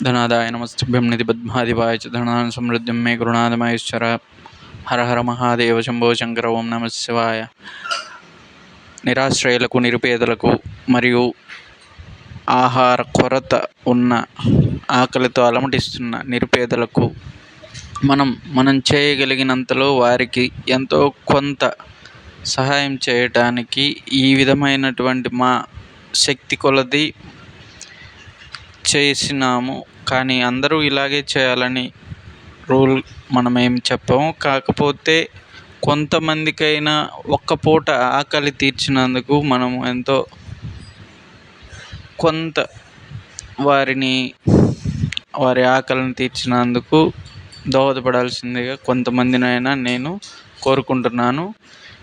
ధనాదాయ నమస్తుభ్యం నిధి ధనా చ సమృద్ధిం మే గృణాదమయేశ్వర హర హర మహాదేవ శంభో శంకర ఓం నమ శివాయ నిరాశ్రయులకు నిరుపేదలకు మరియు ఆహార కొరత ఉన్న ఆకలితో అలమటిస్తున్న నిరుపేదలకు మనం మనం చేయగలిగినంతలో వారికి ఎంతో కొంత సహాయం చేయటానికి ఈ విధమైనటువంటి మా శక్తి కొలది చేసినాము కానీ అందరూ ఇలాగే చేయాలని రూల్ మనం ఏం చెప్పము. కాకపోతే కొంతమందికైనా ఒక్క పూట ఆకలి తీర్చినందుకు మనం ఎంతో కొంత వారిని వారి ఆకలిని తీర్చినందుకు దోహదపడాల్సిందిగా కొంతమందినైనా నేను కోరుకుంటున్నాను.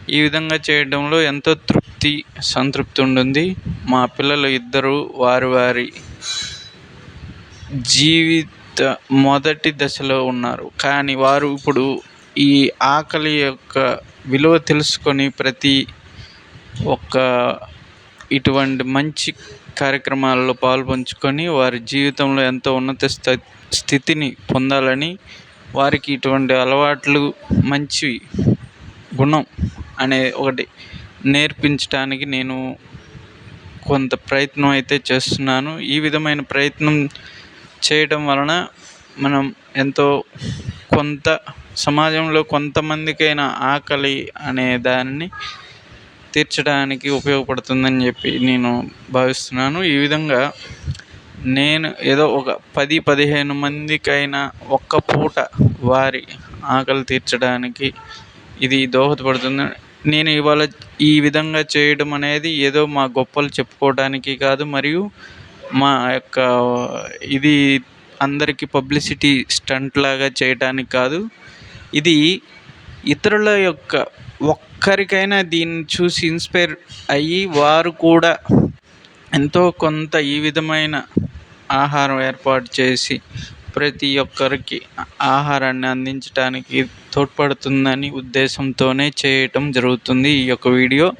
ఈ విధంగా చేయడంలో ఎంతో తృప్తి సంతృప్తి ఉంటుంది మా పిల్లలు ఇద్దరు వారి వారి జీవిత మొదటి దశలో ఉన్నారు. కానీ వారు ఇప్పుడు ఈ ఆకలి యొక్క విలువ తెలుసుకొని ప్రతి ఒక్క ఇటువంటి మంచి కార్యక్రమాల్లో పాల్పంచుకొని వారి జీవితంలో ఎంతో ఉన్నత స్థితిని పొందాలని వారికి ఇటువంటి అలవాట్లు మంచి గుణం అనే ఒకటి నేర్పించడానికి నేను కొంత ప్రయత్నం అయితే చేస్తున్నాను. ఈ విధమైన ప్రయత్నం చేయటం వలన మనం ఎంతో కొంత సమాజంలో కొంతమందికైనా ఆకలి అనే దాన్ని తీర్చడానికి ఉపయోగపడుతుందని చెప్పి నేను భావిస్తున్నాను. ఈ విధంగా నేను ఏదో ఒక పది పదిహేను మందికైనా ఒక్క పూట వారి ఆకలి తీర్చడానికి ఇది దోహదపడుతుంది. నేను ఇవాళ ఈ విధంగా చేయడం అనేది ఏదో మా గొప్పలు చెప్పుకోవడానికి కాదు మరియు మా యొక్క ఇది అందరికీ పబ్లిసిటీ స్టంట్ లాగా చేయడానికి కాదు. ఇది ఇతరుల యొక్క ఒక్కరికైనా దీన్ని చూసి ఇన్స్పైర్ అయ్యి వారు కూడా ఎంతో కొంత ఈ విధమైన ఆహారం ఏర్పాటు చేసి ప్రతి ఒక్కరికి ఆహారాన్ని అందించడానికి తోడ్పడుతుందని ఉద్దేశంతోనే చేయటం జరుగుతుంది ఈ యొక్క వీడియో.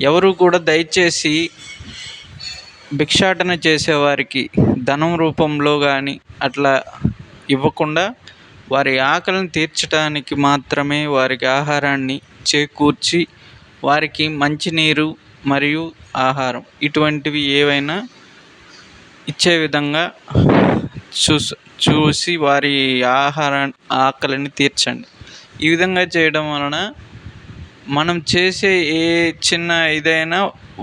ఎవరు కూడా దయచేసి భిక్షాటన చేసేవారికి ధనం రూపంలో కానీ అట్లా ఇవ్వకుండా వారి ఆకలిని తీర్చడానికి మాత్రమే వారికి ఆహారాన్ని చేకూర్చి వారికి మంచినీరు మరియు ఆహారం ఇటువంటివి ఏవైనా ఇచ్చే విధంగా చూసి చూసి వారి ఆహారాన్ని ఆకలిని తీర్చండి. ఈ విధంగా చేయడం వలన మనం చేసే ఏ చిన్న ఇదైనా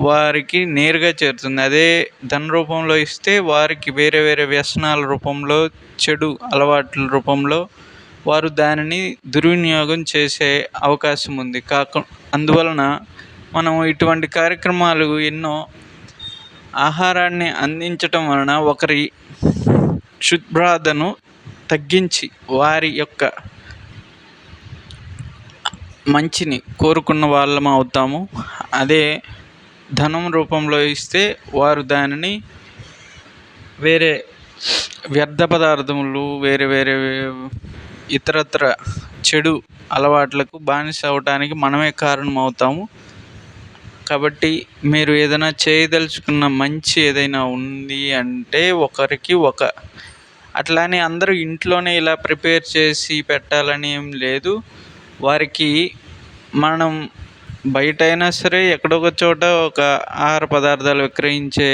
వారికి నేరుగా చేరుతుంది. అదే ధన రూపంలో ఇస్తే వారికి వేరే వేరే వ్యసనాల రూపంలో చెడు అలవాట్ల రూపంలో వారు దానిని దుర్వినియోగం చేసే అవకాశం ఉంది. కాక అందువలన మనం ఇటువంటి కార్యక్రమాలు ఎన్నో ఆహారాన్ని అందించటం వలన ఒకరి క్షుద్బాధను తగ్గించి వారి యొక్క మంచిని కోరుకున్న వాళ్ళం అవుతాము. అదే ధనం రూపంలో ఇస్తే వారు దానిని వేరే వ్యర్థ పదార్థములు వేరే వేరే ఇతరత్ర చెడు అలవాట్లకు బానిస అవ్వటానికి మనమే కారణం అవుతాము కాబట్టి మీరు ఏదైనా చేయదలుచుకున్న మంచి ఏదైనా ఉంది అంటే ఒకరికి ఒక. అట్లానే అందరూ ఇంట్లోనే ఇలా ప్రిపేర్ చేసి పెట్టాలని ఏం లేదు. వారికి మనం బయట అయినా సరే ఎక్కడో ఒక చోట ఒక ఆహార పదార్థాలు విక్రయించే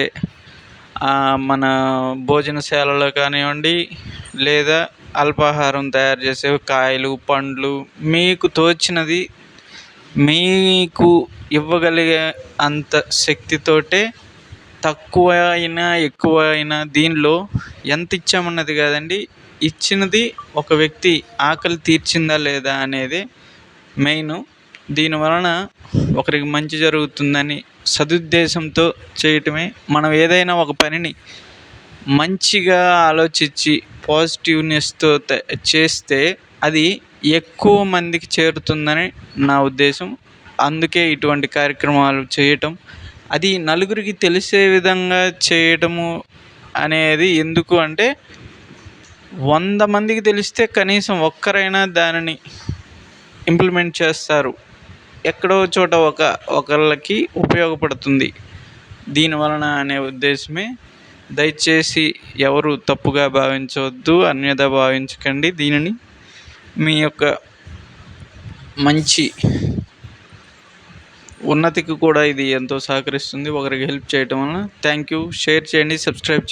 మన భోజనశాలలో కానివ్వండి లేదా అల్పాహారం తయారు చేసే కాయలు పండ్లు మీకు తోచినది మీకు ఇవ్వగలిగే అంత శక్తితోటే తక్కువ అయినా ఎక్కువ అయినా దీనిలో ఎంత ఇచ్చామన్నది కాదండి. ఇచ్చినది ఒక వ్యక్తి ఆకలి తీర్చిందా లేదా అనేది మెయిన్ దీని వలన ఒకరికి మంచి జరుగుతుందని సదుద్దేశంతో చేయటమే మనం ఏదైనా ఒక పనిని మంచిగా ఆలోచించి పాజిటివ్నెస్తో చేస్తే అది ఎక్కువ మందికి చేరుతుందని నా ఉద్దేశం. అందుకే ఇటువంటి కార్యక్రమాలు చేయటం అది నలుగురికి తెలిసే విధంగా చేయటము అనేది ఎందుకు అంటే వంద మందికి తెలిస్తే కనీసం ఒక్కరైనా దానిని ఇంప్లిమెంట్ చేస్తారు. ఎక్కడో చోట ఒక ఒకళ్ళకి ఉపయోగపడుతుంది. దీని వలన అనే ఉద్దేశమే దయచేసి ఎవరు తప్పుగా భావించవద్దు అన్యథా భావించకండి. దీనిని మీ యొక్క మంచి ఉన్నతికి కూడా ఇది ఎంతో సహకరిస్తుంది. ఒకరికి హెల్ప్ చేయటం వలన. Thank you. షేర్ చేయండి సబ్స్క్రైబ్ చేయండి.